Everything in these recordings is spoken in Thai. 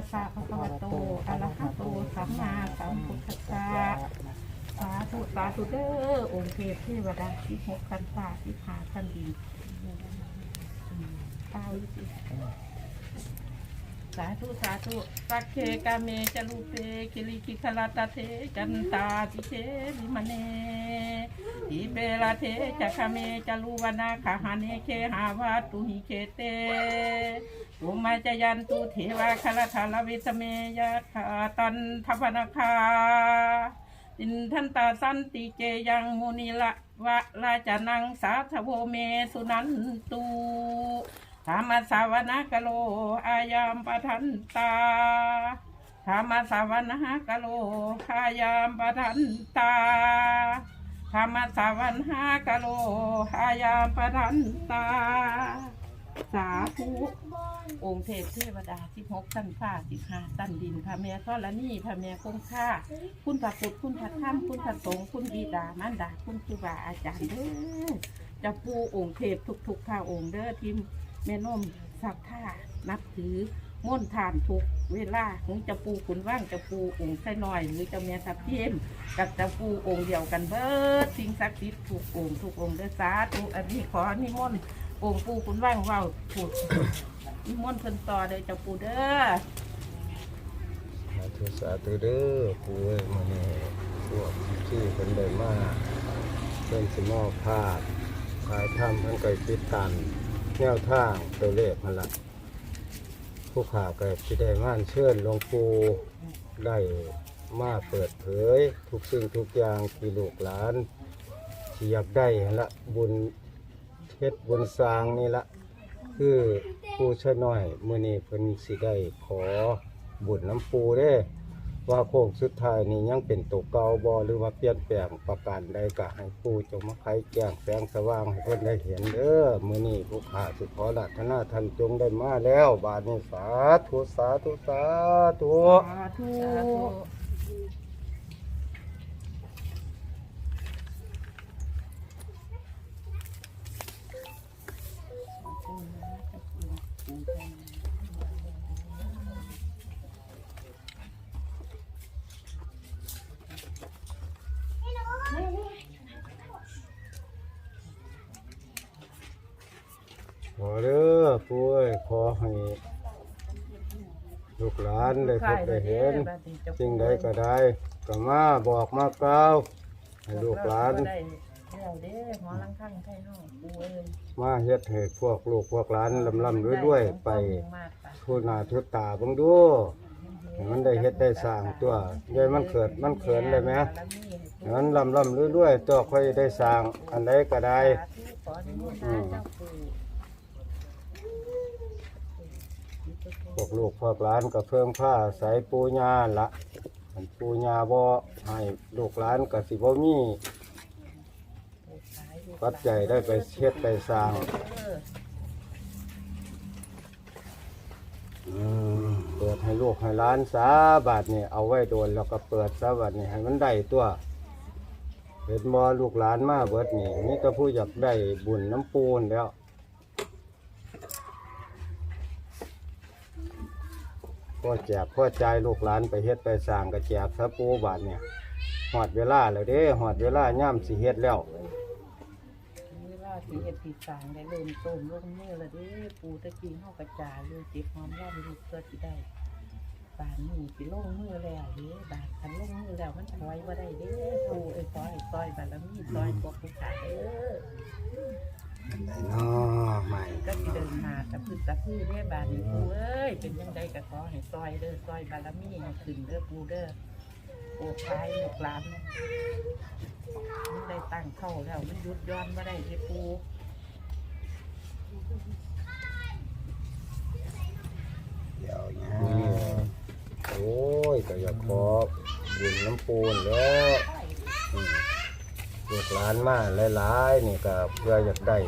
สสะภะคะวะโตอะระหะโตสัมมาสัมพุทธัสสะสาธุสาธุเด้อองค์เทพเทวดาที่หกพันฟ้าที่หากันดีเต้าอีกสิสาธุสาธุสักเคกาเมจลูเปคิริคิคลาตาเทจันตาสิเทวิมเนอิเบลาเทจักขเมจลูวนาคาหาเนเคหาวาตุหิเคเตอุมาจยันตุเทวาคลาธาลวิสเมยะคาตันทพนาคาอินทันตาสันติเกยังมุนิละวะราจานังสาธโวเมสุนันตุ ธรรมสาวนากโลอายามปทันตาธรรมสาวนากโลอายามปทันตาธรรมสาวนากโลอายามปทันตา สาธุองค์เทพเทวดาที่พกสั้นฟ้าสิหาสั้นดินพระแม่ธรณีพระแม่คงค่า คุณพระพุทธคุณพระธรรมคุณพระสงฆ์คุณบิดามารดาคุณครูบาอาจารย์เด้อจะปูองค์เทพทุกๆพระองค์เด้อที่ แม่นมศรัทธานับถือม่นทานทุกเวลาของเจะปูขุนว่างเจะปูองค์ไส้น้อย หรือเจ้าแม่ทับเทียมกับเจะปูองค์เดียวกันเบิดสิ่งศักดิ์สิทธิ์ทุกองค์ทุกองค์เด้อสาธุอันนี้ขอนิมนต์องค์ปูขุนว่างเว้าพูดนิมนต์เพิ่นต่อเด้อเจ้าปูเด้อสาธุสาธุเด้อผู้เอ้ยมื้อนี้พวกที่เพิ่นได้มาเพิ่นสิมอบภาพขายถ้ำเพิ่นก็ติดตาม แนวทางตัวเลขนั่นล่ะผู้ข่าวก็สิได้มาอัญเชิญหลวงปู่ได้มาเปิดเผย ทุกสิ่งทุกอย่างที่ลูกหลานที่อยากได้ละบุญเฮ็ดบุญสร้างนี่ละคือปูชะน้อยมื้อนี้เพิ่นสิได้ขอบุญน้ำปูเด้ ว่าโค้งสุดท้ายนี้ยังเป็นตัวเก่าบอหรือว่าเปลี่ยนแปลงประการใดก็ให้ปูจงมาไขแจ้งแสงสว่างให้เพิ่นได้เห็นเด้อมือนี้ผู้ขาสุขอลัทนาท่านจงได้มาแล้ว บาทนี้สาธุสาธุสาธุ สาธุ ขอเด้อผู้เอ้ยขอให้ลูกหลานได้พบได้เห็น สิ่งใดก็ได้ก็มาบอกมากล่าวให้ลูกหลาน ได้แล้วเด้อหมอลังคังไทยเฮาปู่เอ้ยมาเฮ็ดให้พวกลูกพวกหลานลำลำๆด้วยๆไปทุหน้าทุตาเบิ่งดูให้มันได้เฮ็ดได้สร้างตัวใหญ่มันเกิดมันเขินเลยไหมให้มันลำลำๆด้วยๆตัวค่อยได้สร้างอันใดก็ได้ขอนิมนต์นะเจ้าปู่ พวกลูกพวกหลานก็เพิ่งผ้าใส่ปูญาละอันปูญาบ่ให้ลูกหลานก็สิบ่มีปัจจัยได้ไปเฮ็ดไปสร้างเปิดให้ลูกให้หล้านสาบาทนี่เอาไว้โดนแล้วก็เปิดซะบาทนี่ให้มันได้ตัวเห็นมอลูกหลานมาเบิดนี่นี่ก็ผู้อยากได้บุญน้ำปูนแล้ว ก็แจกก็ใจายลูกหลานไปเฮ็ดไปสร้างก็แจกซะปูบาทเนี่ยหอดเวลาแล้วเด้หอดเวลาย่ำสิเฮ็ดแล้ว เวลาสิเฮ็ดสิสร้างได้เริ่มต้นลงมือแล้วเด้อปูตะกี้เฮากระจายเลยเจ็บหอมรอบลูกเพื่อสิได้บานนี้สิลงมือแล้วเด้บานคันลงมือแล้วมันถอยบ่ได้เด้อปูไอ้ซอยซอยบารมีซอยพวกผู้ขาเด้อ ได้เนาะใหม่ก็สิเดินหาตะพื้นตะพื้นเด้อบานนี้ปู่เอ้ยเป็นยังไงก็ขอให้ซอยเด้อซอยบารมีให้ขึ้นเด้อปู่เด้อโอ้คลายลูกหลานมันได้ตั้งเข้าแล้วมันหยุดย้อนบ่ได้เด้อปู่เดี๋ยวนะโอ้ยก็อยากขอบุญน้ำปูนแล้วอืม ลูกหลานมาหลายๆนี่ก็เพื่ออยากได้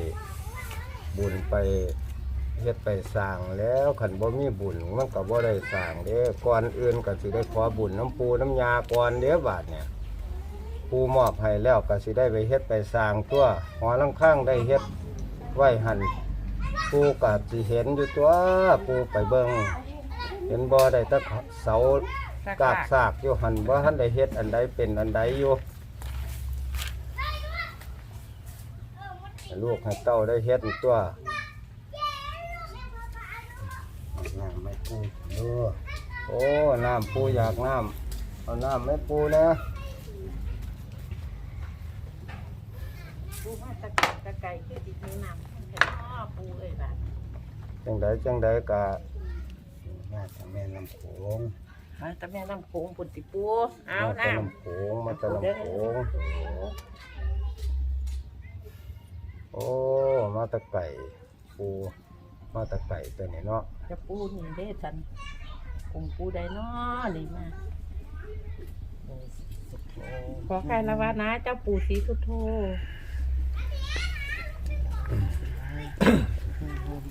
บุญไปเฮ็ดไปสร้างแล้วขันบ่มีบุญมันก็บ่ได้สร้างเด้ก่อนอื่นก็สิได้ขอบุญน้ำปูน้ำยาก่อนเด้บาดเนี่ยปูมอบให้แล้วก็สิได้ไปเฮ็ดไปสร้างตัวหอลังข้างได้เฮ็ดไว้หันปูก็สิเห็นอยู่ตัวปูไปเบิ่งเห็นบ่ได้แตะเสาสักากซากอยู่หันว่าหันได้เฮ็ดอันใดเป็นอันใดอยู่ ให้ลูกให้เต้าได้เฮ็ดตัวน้ำไม่ปูเด้อโอ้ น้ำปูอยากน้ำเอาน้ำไม่ปูนะปูมาตะไก่ตะไก่คือติดมีน้ำเห็นพ่อปูเอ้ยบ้านจังใดจังใดกะมาจากแม่น้ำโขงมาตะแม่น้ำโขงปุ่นติปูเอามาจากน้ำน้ำโขงมาจากน้ำโขง โอ้ มาตะไก่ปูมาตะไก่ตัวนี้เนาะจะปูนี่เด้สันคงปูได้น้อนี่มาขอใครละวะนะ เจ้าปู่ศรีสุโธ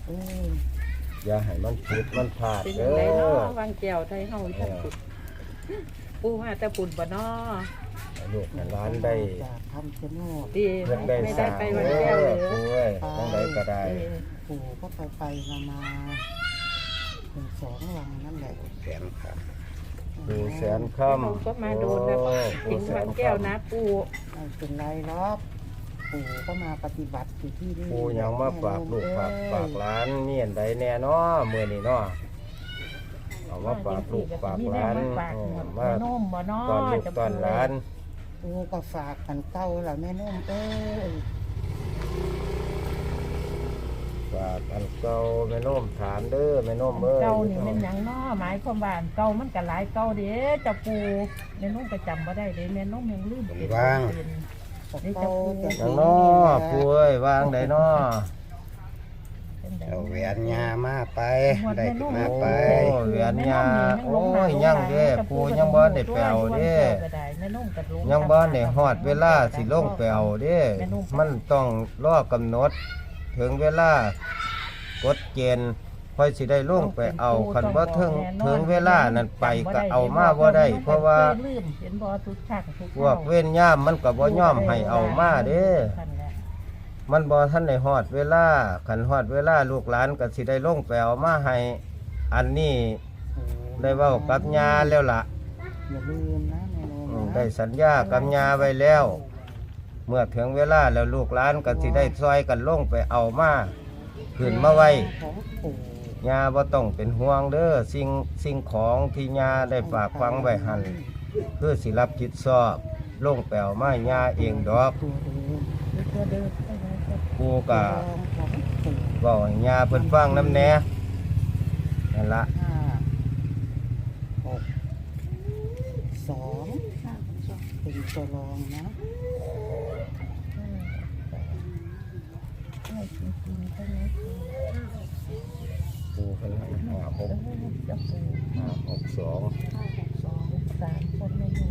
เอ้ยอย่าให้มันผิดมันพลาดเป็นเด้ยังไงเนาะอ วางแก้วไทยเฮาท่านสุดปูมาแต่ปุ่นบ่เนาะให้ ลูกให้ร้านได้จากคำชะโนดดีเพิ่นได้ไม่สได้ร้างไปเด้วางแก้วอเลยปูเอ้ยจังใดก็ได้เออปู่ก็ไปไปมามาถึงสองวังนั่นแหละแสนครับปูแสนเขาคำก็มาโดนนะโอ้ถึงวางแก้วนะปูไม่เป็นไรหรอกปู่ก็มาปฏิบัติอยู่ที่นี่ปูยังมาฝากลูกฝากฝากร้านมีอันใดแน่เนาะมื้อนี้เนาะเอามาฝากลูกฝากร้านมีแฝากเอหมอดมาโน้มบ่เนาะตอนลูกตอนร้าน ปู่ก็ฝากกันเก้าละแม่นุ่มเอ้ยฝากอันเก่าแม่น้มถามเด้อแม่น้มเอ้ยเก่านี่มันหยังเนาะหมายความว่าอันเก่ามันก็หลายเก่าเด้เจ้าปูแม่น้องก็จำบ่ได้เด้แม่น้องยังลืมเป็นเป็นก็เก้าแต่จังเนาะปูเอ้ยวางได้เนาะ เป็นไดเอาแหวนยามาไปหมดได้แม่ขึ้น้นองมาไป โอ้เหรียญยาโอ้ยยังเด้ปูยังบ่ได้ไปเอาเด้แม่น้องก็ลยังบ่ได้ฮอดเวลาสิลงไปเอาเด้มันต้องรอกำหนด ถึงเวลากฎเกณฑ์ค่อยสิได้ลงไปเอาคันบ่ถึงถึงเวลานั้นไปก็เอามาบ่ได้ เพราะว่าลืมเห็นบ่ทุกฉากทุกพวกเว้นยามมันก็บ่ยอมให้เอามาเด้ มันบ่ทันได้ฮอดเวลาคันฮอดเวลาลูกหลานก็สิได้ลงไปเอามาให้อันนี้ได้เว้ากับยาแล้วล่ะอย่าลืมนะแม่นุ่มอืมนะได้สัญญากับยาไว้แล้ว เมื่อถึงเวลาแล้วลูกหลานก็สิได้ซอยกันลงไปเอามาขึ้นมาไว้ของปู่ยาบ่ต้องเป็นห่วงเด้อสิ่งสิ่งของที่ยาได้ฝากฟังไว้หั่นคือสิรับผิดชอบลงไปเอามายาเองดอก ตัวเดิมตัวเดิมกูก็ของ ปู่เว้าให้ยาเพิ่นฟังนำแหน่นั่นละห้าหกสองเป็นตัวรองนะให้จริงๆใช่ไหมกูเพิ่นให้ห้าหกจะปูห้าหกสองสองสามคนไม่รู้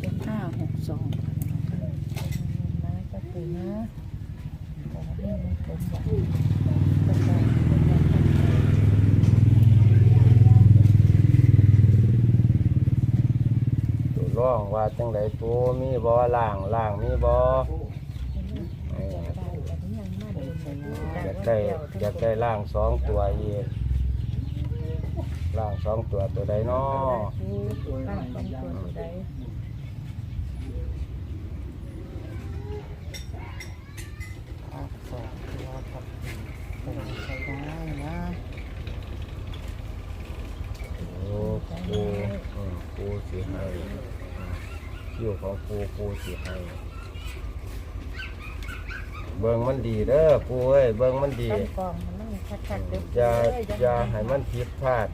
เป็นห้าหกสองนะจะปูนะ ตัวร้องว่าจังไดปูมีบ่ล่างล่างมีบ่เออได้แบบนี้ยังมาเดินอยากได้อยากได้ล่างสองตัวอีกล่างสองตัวตัวใดน้อตั้งสองตัวใด ภาคสองตัวกับปู่ใช้ได้นะโอ้ปูอืมปูสิให้อยู่ของปูปูสิให้เบิ่งมันดีเด้อปูเอ้ยเบิ่งมันดีตั้งกองมันนั่งชัดๆเดี๋ยวอย่าอย่าให้มันผิดพลาด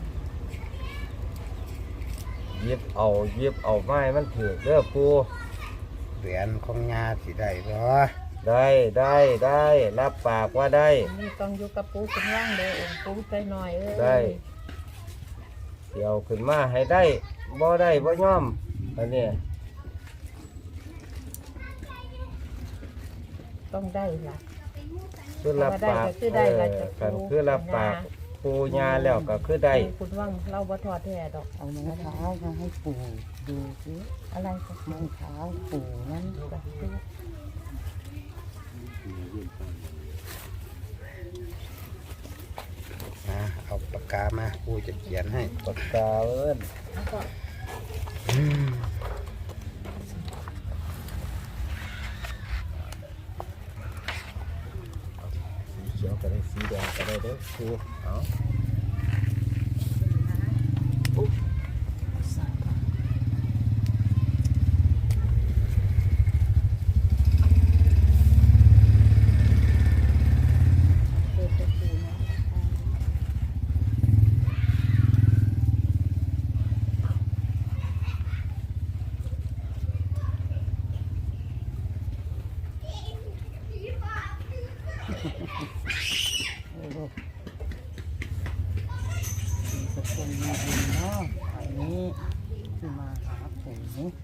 หยิบเอาหยิบเอาไม้มันถือเด้อปูแหวนของยาสิได้บ่ ได้ได้ได้รับปากว่าได้ นี่ต้องอยู่กับปูเป็นว่างเด้อองค์ปูใจหน่อยเอ้ยได้ เดี๋ยวขึ้นมาให้ได้บ่ได้บ่ยอมอันนี้ต้องได้ล่ะ คือรับปากคือได้ก็คือได้ล่ะจะกันปูคือรับปากปูญาแล้วก็คือได้คุณว่างเราบ่ทอดแท้ดอกเอาไม้เท้ามาให้ปู่ดูสิอะไรก็ไม้เท้าปู่นั้นกับปูนะเอาไป ปา กามาปูจะเขียนให้ปากกาเอิ้นสีเขียวก็ได้สีแดงก็ได้เด้อครูเอา โอ้โหมีสกุลมีบุญเนาะอันนี้ที่มาหาปู่ก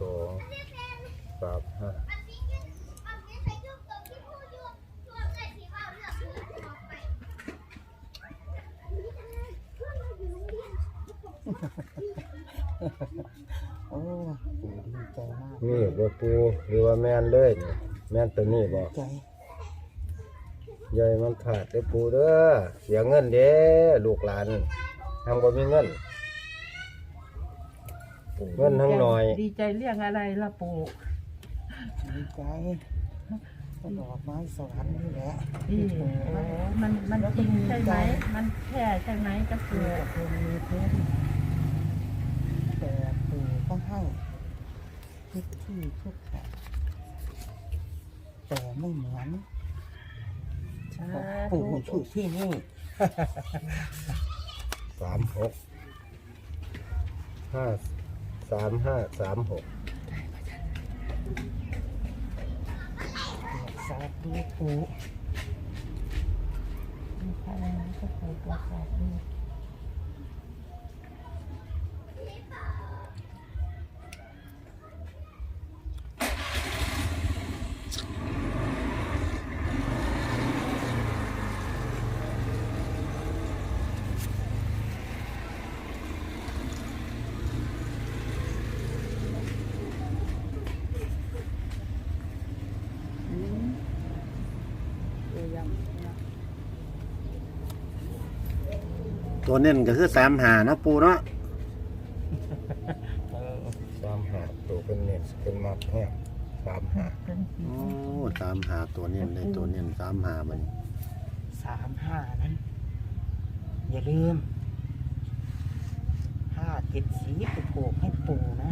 สองสามห้า โอ้ปู่ดีใจมากนี่บ่ปูหรือว่าแม่นเลยนี่แม่นตัวนี้บ่ใจใหญ่มันขาดเด้อปูเด้อเสียเงินเด้ลูกหลานทำบ่มีเงิน เงินทั้งหน่อย ดีใจเรื่องอะไรล่ะปู่ดีใจก็ดอกไม้สวรรค์นี่แหละที่ที่ปู่โอ้มันมันจริงใช่ไหม มันแค่ใช่ไหมก็เพื่คืออคนมีเพชรแต่ ปู่ก็ให้ทุกที่ทุกแห่งแต่ไม่เหมือนสาปู่ธุอยู่ที่นี่สามหกห้าสามห้าสามหกสาธุปู่มีใครนะก็ปู่ตัวส ตัวเน้นก็คือสามหาเนาะปูเนาะสามหาตัวเป็นเน็ตเป็นมัดแห้งสามหาเป็นสีโอ้สามหาตัวเน้นเลยตัวเน้นสามหามันสามห้านั้น อย่าลืมห้าเจ็ดสีไปปลูกให้ปู่นะ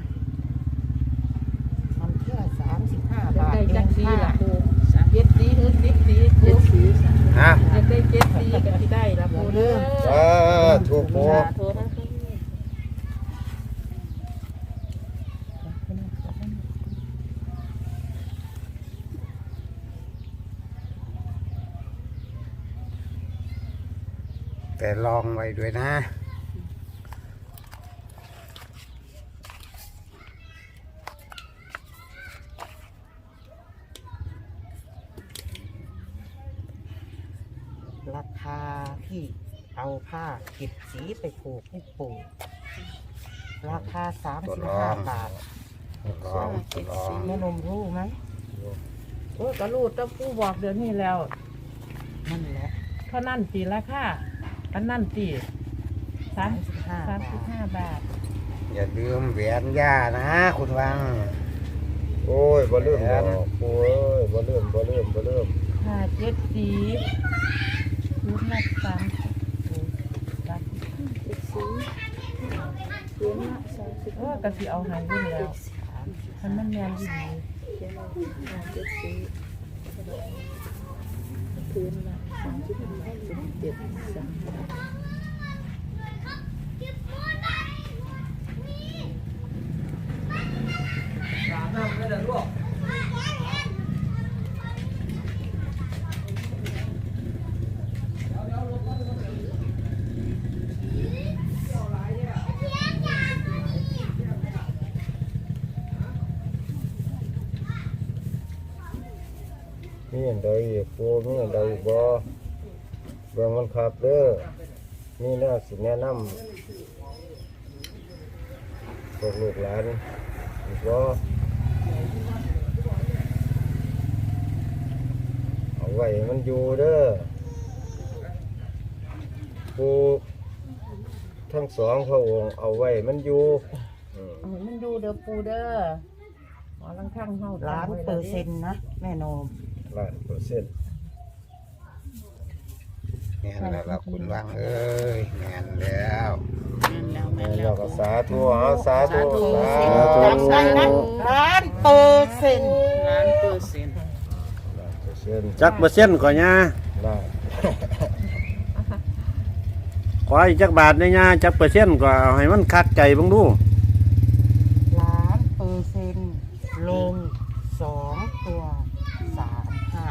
มันแค่สามสิบห้า อยาก บาท ได้ เอ จัก ง สี ค่ะ ล่ะปู่เจ็ดสีหรือสิบสีเจ็ดสี ฮะ อยาก ได้เจ็ดสีก็ที่ได้ละปู่เด้อว้าถูกปูสาธุนะแต่ลองไว้ด้วยนะ ราคาที่เอา ผ้ากิดสีไปผูกให้ปู่ราคาสามตัวสิบรอห้างบาทลองตัวลองแม่นมรู้ไหมโอ้ยก็รูดต้องปู่บอกเดี๋ยวนี้แล้ว นั่นแหละเท่านั้นตีราคาอันนั้นตีสามสิบห้าสามบาสิบทห้าบาท อย่าลืมแหวนย่านะคุณวัง โอ้ยบ่ลืมดอกปูเอ้ยบ่ลืมบ่ลืมบ่ลืมค่ะเจ็ดสีรูดละสามสิบสามสิบเจ็ดสีรูดละสามสิบ เออกะสิเอาใหายวิ่งแล้วมันมันแมนวิ่งเลยเจ็ดสีคืนละสามสิบห้าสิบเจ็ดสาม ใดอีกปูมีอันใดอีกบ่เบิ่งมันครับเด้อมีแนวสิแนะนำพวกลูกหลานอีกบ่เอาไว้มันอยู่เด้อปูทั้งสองพระองค์เอาไว้มันอยู่มเอาให้มันอยู่เด้อปูเด้อหมอลังข้างเฮาล้านเปอร์เซ็นต์นะ แม่นม ล้านเปอร์เซ็นต์แม่นแล้วล่ะคุณวังเอ้ยแม่นแล้วแม่นแล้วแม่นแล้แล้ววก็สาธุเอาสาธุสาธุสาธุจำได้นะล้านเปอร์เซ็นต์ล้านเปอร์เซ็นต์ล้านเปอร์เซ็นต์จักเปอร์เซ็นต์ก่อนย่าล้านขออีกจักบาทเนี่ยย่าจักเปอร์เซ็นต์ก็เอาให้มันคักใจเบ้างดู ล้านเปอร์เซ็นต์ลงสองตัวสามห้า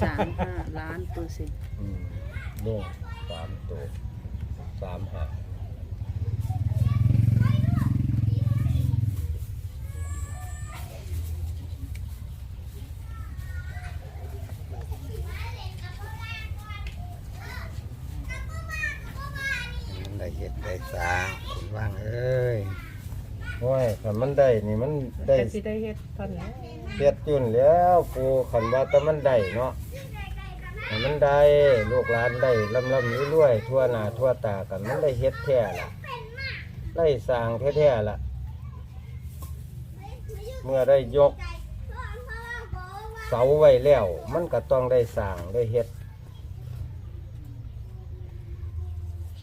สามห้าล้านเปอร์เซ็นต์ อืมนี่สามตัวสามห้า มันได้เฮ็ดได้สร้างคุณวังเอ้ย โอ้ยคันมันได้นี่มันได้ แต่สิได้เฮ็ดตอนนี้เฮ็ดจุนแล้วปูคันว่าแต่มันได้เนาะให้มันได้ลูกหลานได้ลำลำรวยๆทั่วหน้าทั่วตากันมันได้เฮ็ดแท้ล่ะได้สร้างแท้ๆล่ะ เมื่อได้ยก เสาไว้แล้ว มันก็ต้องได้สร้างได้เฮ็ด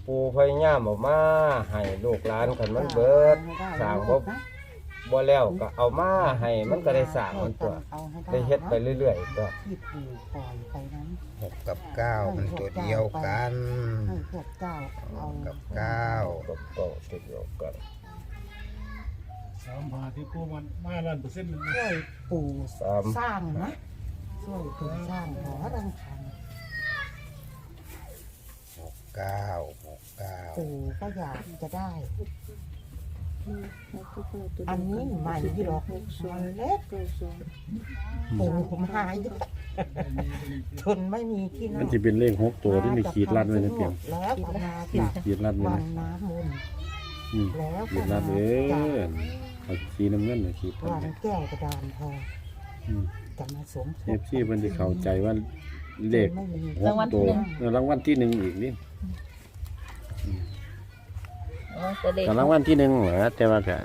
ปูพยายามออกมาให้ลูกหลานคันมันเบิดสร้างบ่บ่แล้วก็เอามาให้มันก็ได้สร้างมันตัวเอาให้ได้เฮ็ดไปเรื่อยๆก็ที่ปูปล่อยไปนั้นหกกับเก้ามันตัวเดียวกันให้พวกเจ้าหเอากกับเก้าก็ก็ติดอยู่กันสามหาที่กู้มันมาล้านเปอร์เซ็นต์มันช่วยปู่สามสร้างนะช่วยปู่สร้างหอรังคันหก เก้าหกเก้าปู่ก็อยากจะได้หกก็คือตัวอันนี้ใหม่ที่หรอกหกสอมังนเล็กเก้าสองปู่ผมหายทนไม่มีที่นั่มันงจะเป็นเลขหกตัวที่มีขีดลัดไว้ในเตียงแล้วก็มาอืมจากขีดลัดไว้วันะงน้ำมนต์อืมแล้วขีก็ดลัมาดเอ้จากยเอาสีน้ำเงินน่ะขีดลัดวังไว้แก้วกระดานทองอืมจะมาสมทเอบฟซีเพิ่นสิเข้าใจว่า เลขไม่มีหกตัวเออรางวัลที่หนึ่งอีกนี่อ๋อแต่เด็กก็รางวัลที่หนึ่งเหรอแต่ว่าก็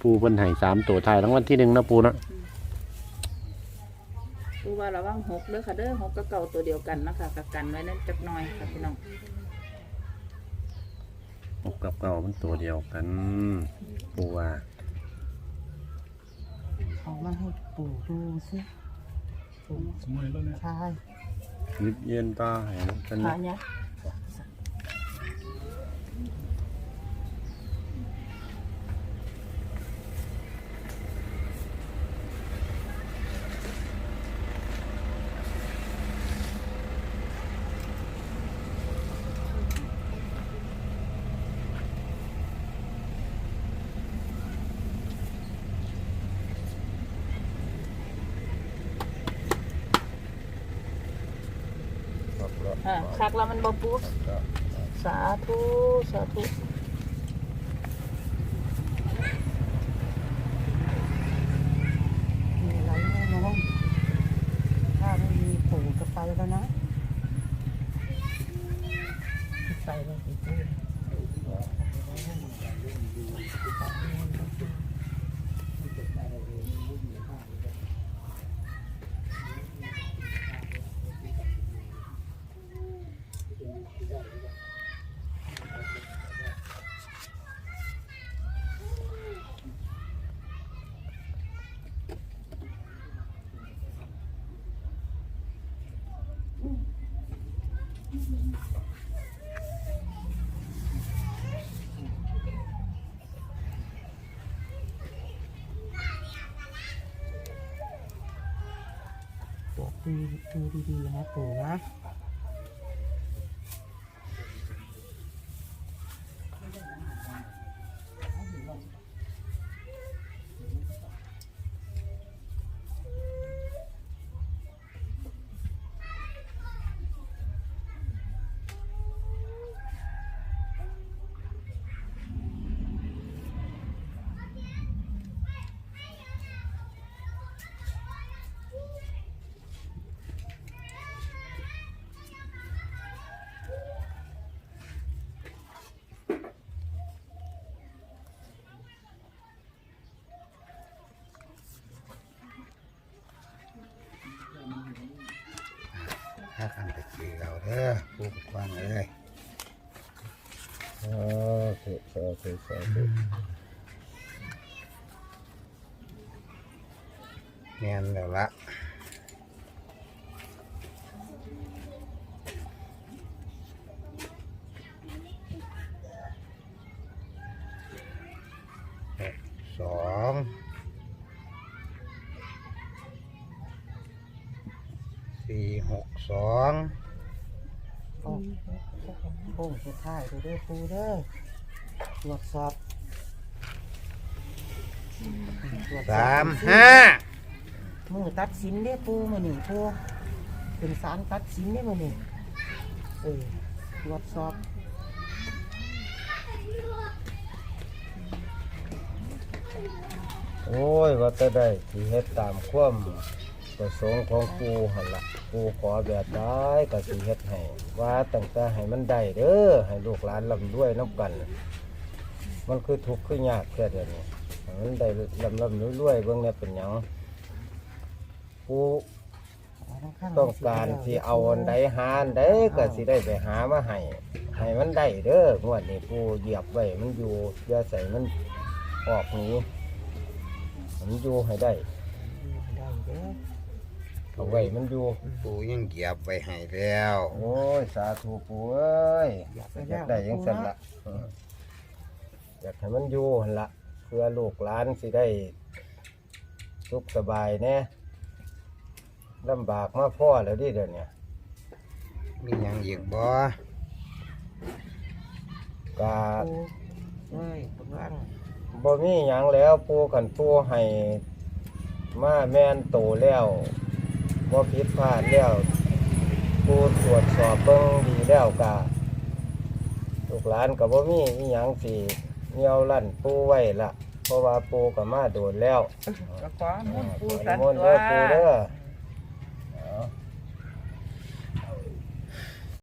ปูเพิ่นให้สามตัวท้ายรางวัลที่หนึ่งนะปูเนาะดูว่าระวังหกเด้อค่ะเด้อหกกับเก่าตัวเดียวกันนะคะกับกันไว้นั่นจักหน่อยค่ะพี่น้องหกกับเก้ามันตัวเดียวกันปูว่าเอามาให้ปู่ดูสิปู่สมัยแล้วเนี่ยชายยิบเย็นตาให้กัน หา นะ เนี่ย ครับ ชักแล้วมันบ่ปุ๊บก็สาธุ สาธุ มีอะไรแน่นอนถ้าไม่มีปู่จะไปแล้วนะ ใส่ลงไปปู ดูดูดีๆนะปู่นะ ถ้ากันไปซื้อเราเด้อปูกว้างเลยสาธุสาธุสาธุแม่นแล้วละ สุดท้ายเด้อเด้อปูเด้อตรวจสอบตรวจอบสามห้ามือตัดสินเด้อปูมานี่ปูเป็นสารตัดสินเด้อมานี่เออตรวจสอบโอ้ยว่าจะได้ที่เฮ็ดตามความ ประสงค์ของกูหันละกูขอแบบได้ก็สิเฮ็ดให้ว่าตั้งแต่ให้มันได้เด้อให้ลูกหลานร่ำรวยนํกัน มันคือทุกข์คือยากแค่เดียวนี้ให้มันได้ร่ำร่ำรวยเบิ่งเนี่ยเป็นหยังกูต้องการที่เอาอันใดหาอันใดก็สิได้ไปหามาให้ให้มันได้เด้องวดนี้กูเหยียบไว้มันอยู่อย่าใส่มันออกหนีมันอยู่ให้ได้ ได้เด้อ เอาไว้มันอยู่ ปูยังเหยียบไว้ให้แล้วโอ้ย สาธุปูเอ้ยอยากไปอแล้ยาวกได้ยังสั่นละเอออยากให้มันอยู่หั่นละเพื่อลูกหลานสิได้สุขสบายแน่ลำบากมาพ่อแล้วดิเดี๋ยวนี้มีหยังอีกบ่กาปูเอ้ยปูว่างบ่มีหยังแล้วปูกันปูให้มาแม่นโตแล้ว บ่ผิดพลาดแล้วปูตรวจสอบเบิ่งดีแล้วกะลูกหลานก็บ่มีอีหยังสิเหนียวลั่นปูไว้ละเพราะว่าปูก็มาโดนแล้วก็ขอมุ่นปูขอสันินมนต์ตัเด้วอปูเด้อ